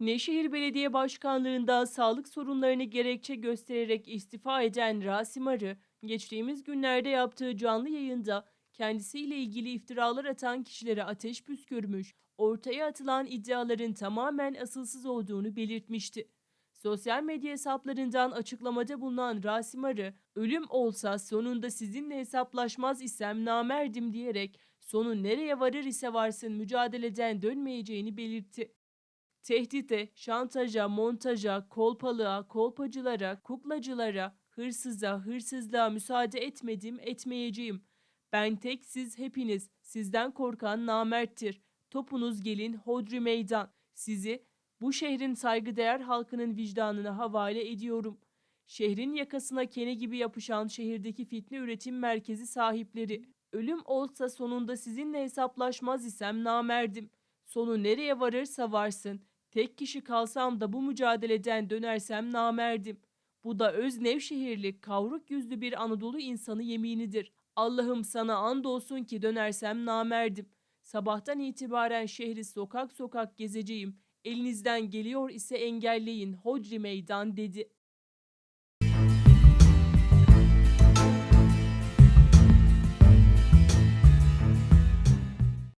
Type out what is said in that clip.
Nevşehir Belediye Başkanlığında sağlık sorunlarını gerekçe göstererek istifa eden Rasim Arı, geçtiğimiz günlerde yaptığı canlı yayında kendisiyle ilgili iftiralar atan kişilere ateş püskürmüş, ortaya atılan iddiaların tamamen asılsız olduğunu belirtmişti. Sosyal medya hesaplarından açıklamada bulunan Rasim Arı, ölüm olsa sonunda sizinle hesaplaşmaz isem namerdim diyerek sonu nereye varır ise varsın mücadeleden dönmeyeceğini belirtti. Tehdide, şantaja, montaja, kolpalığa, kolpacılara, kuklacılara, hırsıza, hırsızlığa müsaade etmedim, etmeyeceğim. Ben tek siz hepiniz, sizden korkan namerttir. Topunuz gelin hodri meydan. Sizi bu şehrin saygıdeğer halkının vicdanına havale ediyorum. Şehrin yakasına kene gibi yapışan şehirdeki fitne üretim merkezi sahipleri. Ölüm olsa sonunda sizinle hesaplaşmaz isem namerdim. Sonu nereye varırsa varsın. Tek kişi kalsam da bu mücadeleden dönersem namerdim. Bu da öz Nevşehirli, kavruk yüzlü bir Anadolu insanı yeminidir. Allah'ım sana andolsun ki dönersem namerdim. Sabahtan itibaren şehri sokak sokak gezeceğim. Elinizden geliyor ise engelleyin hodri meydan dedi.